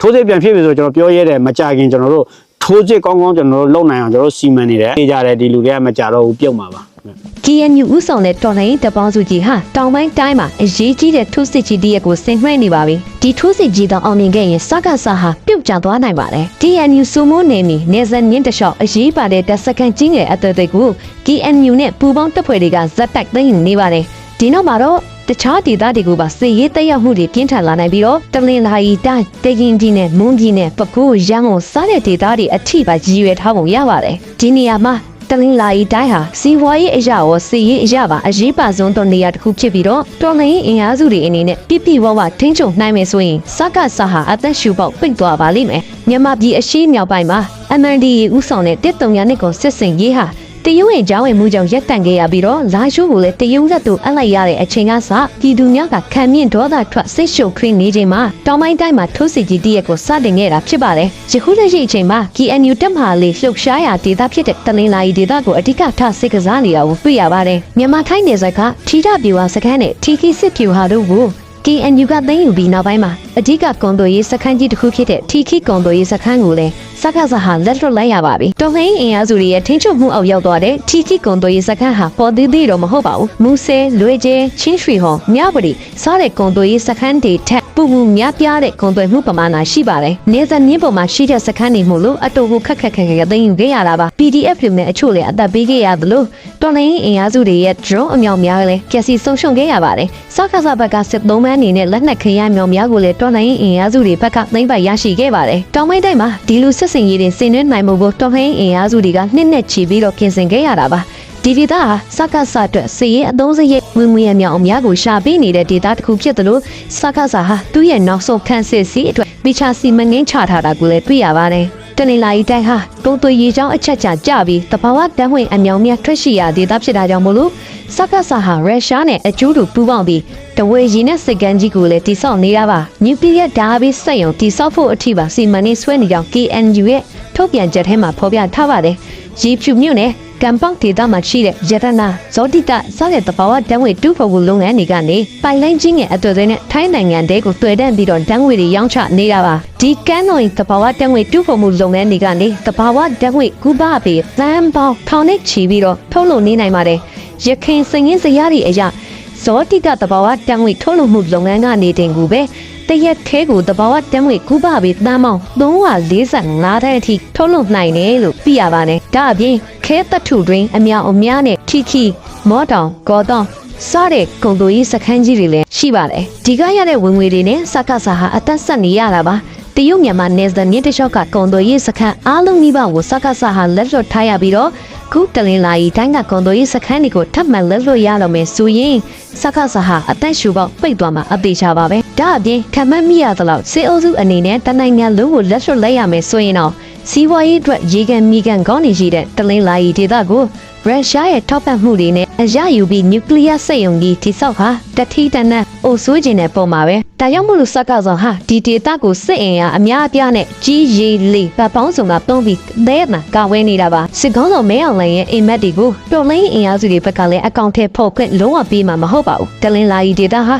ထိုးစစ်ပြန်ဖြစ်ပြီဆိုတော့ကျွန်တော်ပြောရဲတယ်မကြခင်ကျွန်တော်တို့ထိုးစစ်ကောင်းကောင်းကျွန်တော်တို့လုံနိုင်အောင်ကျွန်တော်တို့စီမံနေတယ်နေကြတယ်ဒီလူတွေကမကြတော့ဘူးပြုတ်မှာပါ KNU ဥဆောင်တဲ့တော်လှန်ရေးတပ်ပေါင်းစုကြီးဟာတောင်ပိုင်းတိုင်းမှာအရေးကြီးတဲ့ထိုးစစ်ကြီးတရက်ကိုဆင်နွှဲနေပါပြီဒီထိုးစစ်ကြီးတော့အောင်မြင်ခဲ့ရင်စကားဆာဟာပြုတ်ကျသွားနိုင်ပါတယ် KNU စုမိုးနေမီနေဇန်မြင့်တလျှောက်အရေးပါတဲ့တပ်စခန်းကြီးငယ်အသွေးတွေကို KNU နဲ့ပူးပေါင်းတပ်ဖွဲ့တွေကဇက်တိုက်သိမ်းနေပါတယ်ဒီနောက်မှာတော့ တခြားဒေသတွေကိုပါစစ်ရေးတက်ရောက်မှုတွေပြင်းထန်လာနိုင်ပြီးတော့တလင်လာရီတိုင်းတေကင်းကြီးနဲ့မွန်ကြီးနဲ့ပကူရန်ကုန်စားတဲ့ဒေသတွေအထိပါရည်ရွယ်ထားပုံရပါတယ်ဒီနေရာမှာတလင်းလာရီတိုင်းဟာစီးပွားရေးအရာရောစီးရေးအရာပါအရေးပါဆုံးသောနေရာတစ်ခုဖြစ်ပြီးတော့တော်လှန်ရေးအင်အားစုတွေအနေနဲ့ပြပြဝဝထိန်းချုပ်နိုင်မယ်ဆိုရင်စကဆာဟာအသက်ရှူပေါက်ပိတ်သွားပါလိမ့်မယ်မြန်မာပြည်အရှိမြောက်ပိုင်းမှာ MNDAA ဥဆောင်တဲ့တစ်တုံရနစ်ကိုစစ်စင်ရေးဟာ တရုတ်ရဲ့ကြောင်းဝင်မှုကြောင့်ရက်တန့်ခဲ့ရပြီးတော့လာရှိုးကိုလည်းတရုတ်လက်သူအပ်လိုက်ရတဲ့အချိန်ကစပြည်သူများကခံမြင့်ဒေါသထွက်ဆိတ်ရှုပ်ခင်းနေချိန်မှာတောင်ပိုင်းတိုင်းမှာထိုးစစ်ကြီးတရက်ကိုစတင်ခဲ့တာဖြစ်ပါတယ်။ယခုလက်ရှိအချိန်မှာ KNU တပ်မဟာလေးလှုပ်ရှားရာဒေသဖြစ်တဲ့တလင်းလာရီဒေသကိုအဓိကထားစစ်ကစားနေတာကိုတွေ့ရပါတယ်။မြန်မာထိုင်းနယ်စပ်ကထီထပြူဟာစခန်းနဲ့ထီခီစစ်ပြူဟာတို့ကို KNU ကသိမ်းယူပြီးနောက်ပိုင်းမှာအဓိကကွန်ဒိုရေးစခန်းကြီးတစ်ခုဖြစ်တဲ့ထီခီကွန်ဒိုရေးစခန်းကိုလည်းစကားစဟာလက်လွတ်လိုက်ရပါပြီ။တော်လှန်ရေးအင်အားစုတွေရဲ့ထိန်းချုပ်မှုအောက်ရောက်သွားတဲ့ထီခီကွန်ဒိုရေးစခန်းဟာပေါ်သေးသေးတော့မဟုတ်ပါဘူး။မူဆဲလွေကျဲချင်းရွှေဟော်မြပရီစားတဲ့ကွန်ဒိုရေးစခန်းတွေထက်ပူပူများပြားတဲ့ကွန်ဒိုမှုပမာဏရှိပါတယ်။နေဇန်မြင့်ပေါ်မှာရှိတဲ့စခန်းတွေမို့လို့အတူကိုခက်ခက်ခက်ခက်သိမ်းယူခဲ့ရတာပါ။ PDF တွေနဲ့အချို့လည်းအသက်ပေးခဲ့ရသလိုတော်လှန်ရေးအင်အားစုတွေရဲ့ drone အမြောက်များလည်းကက်စီဆုံးရှုံခဲ့ရပါတယ်။စကားစဘက်ကစစ်သုံးမန်းအနေနဲ့လက်နက်ခရမ်းမြောင်များကိုလည်းတော်လှန်ရေးအင်အားစုတွေဘက်ကသိမ်းပိုက်ရရှိခဲ့ပါတယ်။တောင်ပိုင်းတိုင်းမှာဒီလိုစစ်စင်ရေးတွေဆင်နွှဲနိုင်မှုကိုတော်လှန်ရေးအင်အားစုတွေကနှစ်နဲ့ချီပြီးတော့ပြင်ဆင်ခဲ့ရတာပါ။ဒီဒေသဟာစကားစအတွက်စီရင်အသုံးစရိတ်ဝင်ငွေအမြောက်အများကိုရှာပေးနေတဲ့ဒေသတစ်ခုဖြစ်သလိုစကားစဟာသူ့ရဲ့နောက်ဆုံးခန်းစစ်စီအတွက်မိချာစီမငင်းချထားတာကိုလည်းတွေ့ရပါတယ်။ တနင်္လာရီတိုင်းဟာကုန်းသွေးရေချောင်းအချက်ချကြပြီးတဘာဝတန်းဝင်အမြောင်များထွက်ရှိရာဒေသဖြစ်တာကြောင့်မို့လို့စကားစဟာရုရှားနဲ့အကျိုးတူပူးပေါင်းပြီးတဝေရီနဲ့စစ်ကမ်းကြီးကိုလည်းတိစောက်နေတာပါ။နျူကလ িয়ার ဓာတ်ဘေးစက်ရုံတိစောက်ဖို့အထိပါစီမံနေဆွဲနေကြောင်း KNU ရဲ့ထုတ်ပြန်ချက်ထဲမှာဖော်ပြထားပါတယ်။ရေဖြူမြို့နယ် ကံပေါက်ဒေသမှာရှိတဲ့ရတနာဇောတိတစတဲ့တဘာဝတန်းဝေတူဖို့လုပ်ငန်းတွေကနေပိုင်လိုင်းချင်းရဲ့အသွေးနဲ့ထိုင်းနိုင်ငံတဲကိုတွေ့တဲ့ပြီးတော့တန်းဝေတွေရောင်းချနေတာပါဒီကန်းတော်တဘာဝတန်းဝေတူဖို့မှုလုပ်ငန်းတွေကနေတဘာဝတန်းဝေကူပါပေသန်းပေါင်းထောင်နဲ့ချီပြီးတော့ထုတ်လုပ်နေနိုင်ပါတယ်ရခိုင်စငင်းစရာတွေအရာဇောတိတတဘာဝတန်းဝေထုတ်လုပ်မှုလုပ်ငန်းကနေတင်ကူပဲတရက်ခဲကိုတဘာဝတန်းဝေကူပါပေသန်းပေါင်း345တဲ့အထိထုတ်လုပ်နိုင်တယ်လို့သိရပါတယ်ဒါအပြင် ခဲတထုတွင် အမြောင်အများနဲ့ထီခီမော့တောင်ကောတောင်စားတဲ့ကုံတူကြီးစခန်းကြီးတွေလည်းရှိပါတယ်ဒီကရတဲ့ဝင်ငွေတွေနဲ့စကားစာဟာအသက်ဆက်နေရတာပါတရုတ်မြန်မာနယ်စပ်မြစ်တစ်လျှောက်ကကုံတူကြီးစခန်းအားလုံးနှိပါကိုစကားစာဟာလက်လွတ်ထားရပြီးတော့ခုတလင်လာရီတိုင်းကကုံတူကြီးစခန်းတွေကိုထပ်မံလက်လွတ်ရတော့မယ်ဆိုရင်စကားစာဟာအသက်ရှူပေါက်ပိတ်သွားမှာအသေးချပါပဲဒါအပြင်ခံမမိရသလောက်စေအုပ်စုအနေနဲ့တနိုင်ငံလုံးကိုလက်လွတ်လိုက်ရမယ်ဆိုရင်တော့ စီးပွားရေးအတွက်ရေကန်မီကန်ကောင်းနေရှိတဲ့တလင်းလာရီဒေသကိုရုရှားရဲ့ထောက်ပံ့မှုတွေနဲ့အရယူပြီးနျူကလ িয়ার စက်ရုံကြီးတိစောက်ဟာတတိတနတ်အိုဆိုးခြင်းတဲ့ပုံမှာပဲဒါကြောင့်မလို့စကားဆောင်ဟာဒီဒေသကိုစစ်အင်အားအများအပြားနဲ့ကြီးရီလေးပတ်ပေါင်းစုံကတုံးပြီးလဲနာကာဝဲနေတာပါစစ်ကောင်းဆောင်မဲအောင်လိုင်ရဲ့အိမ်မက်တွေကိုတော်လိုင်းအင်အားစုတွေဘက်ကလည်းအကောင့်ထဲဖော်ခွင့်လုံးဝပေးမှာမဟုတ်ပါဘူးတလင်းလာရီဒေသဟာ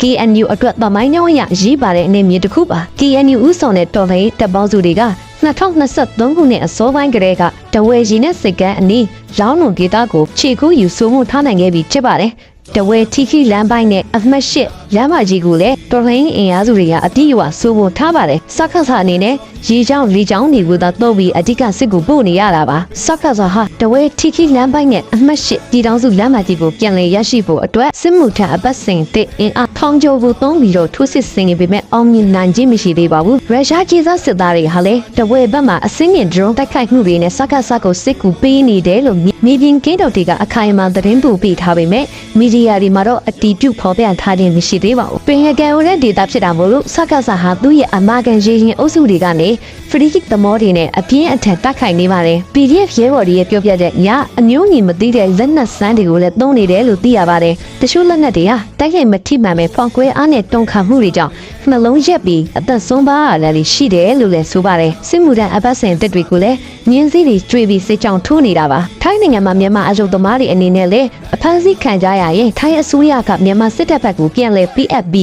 KNU အတွက်သမိုင်းကြောင်းအရရေးပါတဲ့အနေမျိုးတစ်ခုပါ KNU ဥဆောင်တဲ့တော်လှန်ရေးတပ်ပေါင်းစုတွေက 2023ခုနှစ်အစောပိုင်းကတည်းကတဝဲရီနဲ့စစ်ကမ်းအနီးလောင်းလုံဒေသကိုခြေကူးယူဆိုမှုထားနိုင်ခဲ့ပြီဖြစ်ပါတယ်တဝဲထီခီလမ်းပိုင်းနဲ့အမှတ်၈ လမ်းမကြီးကိုလည်းတော်လှန်ရေးအင်အားစုတွေကအတိအဝဆိုဖို့ထားပါတယ်စက္ကဆာအနေနဲ့ရေချောင်းလေချောင်းတွေကိုသာတုံးပြီးအဓိကစစ်ကိုပို့နေရတာပါစက္ကဆာဟာတဝဲထီခီလမ်းပိုင်းနဲ့အမှတ်၈ပြည်ထောင်စုလမ်းမကြီးကိုပြန်လည်ရရှိဖို့အတွက်စစ်မှုထမ်းအပတ်စဉ်တဲ့အင်အားထောင်ကျော်ကိုသုံးပြီးတော့ထိုးစစ်ဆင်နေပေမဲ့အောင်မြင်နိုင်ခြင်းမရှိသေးပါဘူးရုရှားကြီးစားစစ်သားတွေဟာလည်းတဝဲဘက်မှာအစင်းမြင့် drone တိုက်ခိုက်မှုတွေနဲ့စက္ကဆာကိုစစ်ကူပေးနေတယ်လို့မြေပြင်ကင်းတော်တွေကအခိုင်အမာသတင်းပို့ပေးထားပေမဲ့မီဒီယာတွေမှာတော့အတီးပြုတ်ဖော်ပြထားခြင်းမရှိသေးပါဘူးပင်ရကန်ဦးတဲ့ဒေတာဖြစ်တာမို့လို့စက္ကဆာဟာသူ့ရဲ့အမာကန်ရေရင်အုပ်စုတွေကနေဖရီကစ်သမောတွေနဲ့အပြင်းအထန်တိုက်ခိုက်နေပါတယ် PDF ရဲဘော်တွေရဲ့ပြောပြတဲ့ညအမျိုးညီမသိတဲ့လက်နက်စမ်းတွေကိုလည်းသုံးနေတယ်လို့သိရပါတယ်တချို့လက်နက်တွေဟာတိုက်ခိုက်မထိမှန်ပဲဖောက်ကွဲအားနဲ့တုံခါမှုတွေကြောင့်နှလုံးရက်ပြီးအသက်ဆုံးပါရလည်းရှိတယ်လို့လည်းဆိုပါတယ်စစ်မှုထမ်းအပတ်စဉ်တက်တွေကိုလည်းမြင်းစည်းတွေကျွေးပြီးစစ်ကြောင်ထိုးနေတာပါထိုင်းနိုင်ငံမှာမြန်မာအယုတ်သမားတွေအနေနဲ့လည်းအဖမ်းဆီးခံကြရရင်ထိုင်းအစိုးရကမြန်မာစစ်တပ်ဘက်ကိုပြန်လည် PFB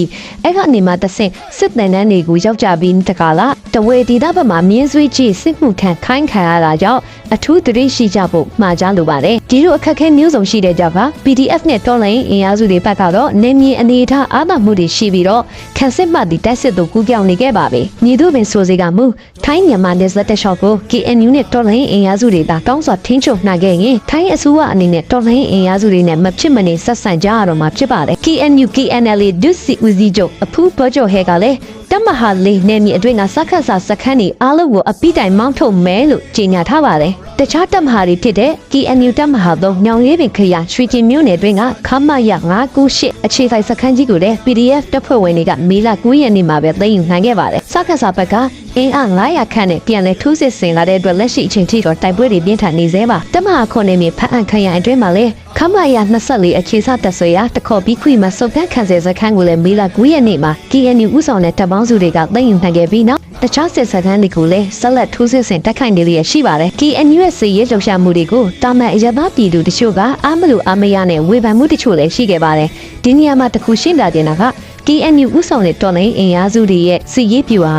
အဲ့ကနေမှတဆင့်စစ်တမ်းတန်းတွေကိုရောက်ကြပြီးတကလားတဝေဒေသဘက်မှာမြင်းဆွေးကြီးစစ်မှုထမ်းခိုင်းခံရတာကြောင့်အထူးသတိရှိကြဖို့မှာကြားလိုပါတယ်ဒီလိုအခက်အခဲမျိုးစုံရှိတဲ့ကြောင့်က PDF နဲ့တော်လိုင်းအင်အားစုတွေဘက်ကတော့နေမြေအနေအထားအားသာမှုတွေရှိပြီးတော့ခန့်စစ်မှတ်ဒီတက်စစ်တို့ကူးပြောင်းနေခဲ့ပါပြီညီတို့ပင်ဆိုစီကမူထိုင်းမြန်မာနယ်စပ်တက်လျှောက်ကို KNU နဲ့တော်လိုင်းအင်အားစုတွေသာကောင်းစွာထိန်းချုပ်နိုင်ခဲ့ရင်ထိုင်းအစိုးရအနေနဲ့တော်လိုင်းအင်အားစုတွေနဲ့မဖြစ်မနေဆက်ဆံကြရတော့မှာဖြစ်ပါတယ် KNU KNLA ဒုစီဦးစီးချုပ်အဖူးဘောကျော်ဟဲကလည်း တမဟာလေးနယ်မြေအတွင်းကစခတ်စာစခန်းတွေအားလုံးကိုအပိတိုင်မောင်းထုတ်မဲလို့ကြေညာထားပါတယ်တခြားတမဟာတွေဖြစ်တဲ့ KNU တမဟာသုံးညောင်ရေးပင်ခရိုင်ရွှေကျင်မြို့နယ်တွင်းကခမရ998အခြေဆိုင်စခန်းကြီးကိုလည်း PDF တပ်ဖွဲ့ဝင်တွေကမေလ9ရက်နေ့မှာပဲသိမ်းယူနိုင်ခဲ့ပါတယ်စခတ်စာဘက်ကအင်အား900ခန့်နဲ့ပြန်လည်ထိုးစစ်ဆင်လာတဲ့အတွက်လက်ရှိအချိန်ထိတော့တိုက်ပွဲတွေပြင်းထန်နေသေးပါတမဟာခုနှစ်မြေဖတ်အံခရိုင်အတွင်းမှာလည်း ခမရ24အခြေစတက်ဆွေရတခေါ်ပြီးခွေမှာစုပ်ကန်းခံစေစခန်းကိုလည်းမေလ9ရက်နေ့မှာ KNU ဥဆောင်တဲ့တပ်ပေါင်းစုတွေကသိမ်းယူနိုင်ခဲ့ပြီးနောက်တခြားစစ်စခန်းတွေကိုလည်းဆက်လက်ထိုးစစ်ဆင်တိုက်ခိုက်နေလျက်ရှိပါတယ် KNU ရဲ့စစ်ရေးလှုပ်ရှားမှုတွေကိုတာမန်အရသာပြည်သူတချို့ကအားမလို့အားမရနဲ့ဝေဖန်မှုတချို့လည်းရှိခဲ့ပါတယ်ဒီနေရာမှာတခုရှင်းပြတင်တာက KNU ဥဆောင်တဲ့တော်လိုင်းအင်အားစုတွေရဲ့စစ်ရေးပြူဟာ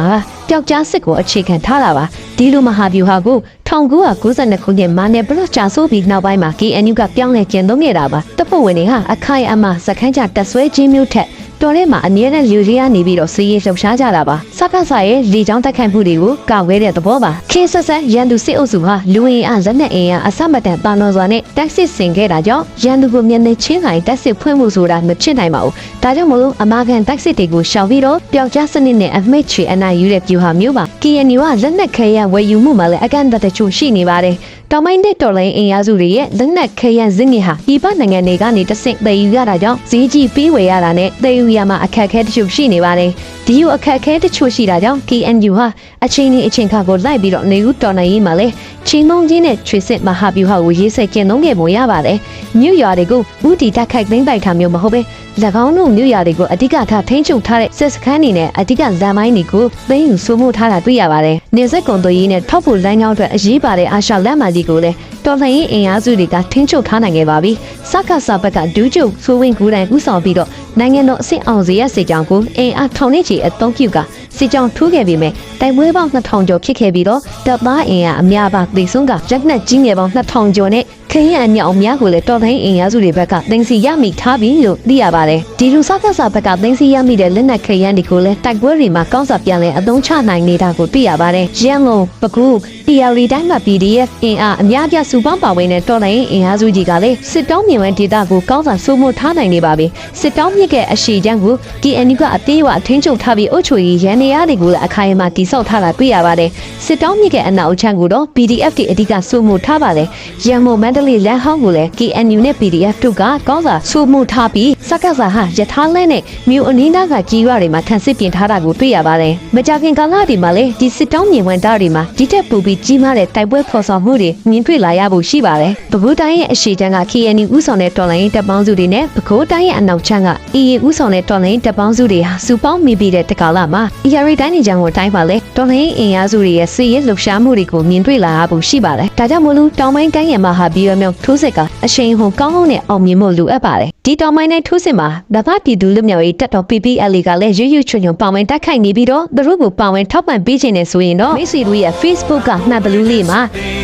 ပျောက်ကြားစစ်ကိုအခြေခံထားတာပါဒီလိုမဟာဗျူဟာကို 1992ခုနှစ်မာနယ်ဘလော့ချာဆိုပြီးနောက်ပိုင်းမှာ KNU ကပြောင်းလဲကျင့်သုံးခဲ့တာပါတပ်ဖွဲ့ဝင်တွေဟာအခိုင်အမာစခန်းချတက်ဆွဲခြင်းမျိုးထက် တော်ထဲမှာအမြဲတမ်းလူရီကနေပြီးတော့စီးရေးလှုပ်ရှားကြတာပါစကဆာရဲ့လေကြောင်းတက်ခတ်မှုတွေကိုကာဝဲတဲ့သဘောပါခေဆက်ဆက်ရန်သူစစ်အုပ်စုဟာလူဝင်အားဇက်နဲ့အင်အားအစမတန်တာနော်စွာနဲ့တက်စစ်ဆင်ခဲ့တာကြောင့်ရန်သူကိုမျက်နှာချင်းတိုင်းတက်စစ်ဖွင့်မှုဆိုတာမဖြစ်နိုင်ပါဘူးဒါကြောင့်မလို့အမာခံတက်စစ်တွေကိုရှောင်ပြီးတော့ပျောက်ကြားစနစ်နဲ့အမိတ်ချေအနိုင်ယူတဲ့ပြူဟာမျိုးပါ KNU ကလက်နက်ခဲရဝယ်ယူမှုမှာလည်းအကန့်အသတ်တချို့ရှိနေပါတယ် တောင်ပိုင်းတဲ့တော်လိုင်းအင်အားစုတွေရဲ့လက်နက်ခဲယံဇင်းငင်ဟာဒီပနိုင်ငံတွေကနေတဆင့်တည်ယူရတာကြောင့်ဈေးကြီးပေးဝယ်ရတာနဲ့တည်ယူရမှာအခက်အခဲတချို့ရှိနေပါတယ်ဒီလိုအခက်အခဲတချို့ရှိတာကြောင့် KNU ဟာအချိန်နဲ့အချိန်ခါကိုလိုက်ပြီးတော့နေဦးတော်နိုင်ရေးမှာလဲချင်းမုံချင်းနဲ့ချွေစစ်မဟာဗျူဟာကိုရေးဆက်ကျင်းသုံးခဲ့ပုံရပါတယ်မြို့ရွာတွေကိုဥတီတက်ခိုက်သိမ့်ပိုက်တာမျိုးမဟုတ်ပဲ၎င်းတို့မြို့ရွာတွေကိုအဓိကထားထိန်းချုပ်ထားတဲ့စစ်စခန်းတွေနဲ့အဓိကဇန်မိုင်းတွေကိုသိမ်းယူစိုးမိုးထားတာတွေ့ရပါတယ်နေဆက်ကွန်တိုရေးနဲ့ထောက်ဖို့လမ်းကြောင်းအတွက်အရေးပါတဲ့အာရှလမ်းမကြီးကိုလည်းတော်လှန်ရေးအင်အားစုတွေကထိန်းချုပ်ထားနိုင်ခဲ့ပါပြီစက္ကစဘက်ကဒူးကျုပ်ဆိုးဝင်းကူတိုင်ဥဆောင်ပြီးတော့နိုင်ငံတော်အဆင့်အောင်စေရစေကြောင်ကိုအင်အားထောင်နဲ့ချီအသုံးပြုက စစ်ကြောင်ထိုးခဲ့ပြီးမြဲတိုက်ပွဲပေါင်း2000ကျော်ဖြစ်ခဲ့ပြီးတော့တပ်သားအင်အားအများပါသေဆုံးကရက်နက်ကြီးငယ်ပေါင်း2000ကျော်နဲ့ခရင်အမြောက်အများကိုလည်းတော်လှန်ရေးအင်အားစုတွေဘက်ကတင်စီရမိထားပြီလို့သိရပါတယ်ဒီလူစက္ကစဘက်ကတင်စီရမိတဲ့လက်နက်ခရမ်းတွေကိုလည်းတိုက်ပွဲတွေမှာကောင်းစွာပြန်လည်အသုံးချနိုင်နေတာကိုသိရပါတယ်ရန်ကုန်ပကူ TLD တိုင်းမှာ PDF အင်အားအများပြစုပေါင်းပါဝင်တဲ့တော်လှန်ရေးအင်အားစုကြီးကလည်းစစ်တောင်းမြင်ဝဲဒေတာကိုကောင်းစွာစိုးမိုးထားနိုင်နေပါပြီစစ်တောင်းမြစ်ရဲ့အရှိချမ်းကို KNU ကအသေးအဝအထင်းချုပ်ထားပြီးအုပ်ချုပ်ရေးရန်နေရတွေကိုလည်းအခိုင်အမာတိစောက်ထားတာတွေ့ရပါတယ်စစ်တောင်းမြစ်ရဲ့အနောက်ချမ်းကိုတော့ PDF တွေအဓိကစိုးမိုးထားပါတယ်ရန်ကုန်မန္တလေးလမ်းဟောင်းကိုလည်း KNU နဲ့ PDF တို့ကကောင်းစွာစိုးမိုးထားပြီးစက္ကဆာဟာယထာလဲနဲ့မြို့အနီးနားကကြီးရွာတွေမှာခံစစ်ပြင်ထားတာကိုတွေ့ရပါတယ်မကြခင်ကာလတွေမှာလည်းဒီစစ်တောင်းမြင်ဝဲတာတွေမှာဒီတက်ပူပြီးကြီးမားတဲ့တိုက်ပွဲဖော်ဆောင်မှုတွေမြင်တွေ့လာရဖို့ရှိပါတယ်။ပဲခူးတိုင်းရဲ့အရှိချမ်းက KNU ဥဆောင်တဲ့တော်လိုင်းတပ်ပေါင်းစုတွေနဲ့ပဲခူးတိုင်းရဲ့အနောက်ချမ်းက EA ဥဆောင်တဲ့တော်လိုင်းတပ်ပေါင်းစုတွေဟာစူပေါင်းမိပြီးတဲ့တက္ကလာမှာ ERA တိုင်းနေချမ်းကိုတိုင်းပါလဲတော်လိုင်းအင်အားစုတွေရဲ့စစ်ရေးလှုပ်ရှားမှုတွေကိုမြင်တွေ့လာရဖို့ရှိပါတယ်။ဒါကြောင့်မို့လို့တောင်ပိုင်းတိုင်းရဲ့မဟာဘီယမြောက်ထိုးစစ်ကအရှိန်ဟုန်ကောင်းကောင်းနဲ့အောင်မြင်ဖို့လိုအပ်ပါတယ်။ ဒီတောင်ပိုင်းတိုင်းထိုးစစ်မှာဗမာပြည်သူလူမျိုးရေးတပ်တော် PPL ကလည်းရွရွချွန်ချွန်ပါဝင်တိုက်ခိုက်နေပြီးတော့သူတို့ကိုပါဝင်ထောက်ပံ့ပေးခြင်းနဲ့ဆိုရင်တော့မိတ်ဆွေတို့ရဲ့ Facebook ကနှပ်ဘလူးလေးမှာ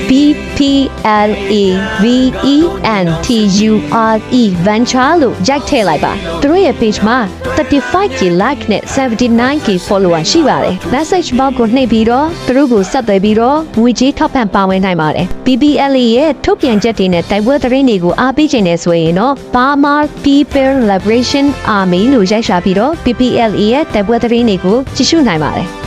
B P L A V E N T U R E Venture လို့ရိုက်ထည့်လိုက်ပါသူတို့ရဲ့ page မှာ 35k like နဲ့ 79k follower ရှိပါတယ် message box ကိုနှိပ်ပြီးတော့သူတို့ကိုဆက်သွယ်ပြီးတော့ငွေကြေးထောက်ပံ့ပါဝင်နိုင်ပါတယ် BBL ရဲ့ထုတ်ပြန်ချက်တွေနဲ့တိုက်ပွဲသတင်းတွေကိုအားပေးခြင်းနဲ့ဆိုရင်တော့ Burma People Liberation Army လို့ရိုက်ရှာပြီးတော့ BBL ရဲ့တိုက်ပွဲသတင်းတွေကိုကြည့်ရှုနိုင်ပါတယ်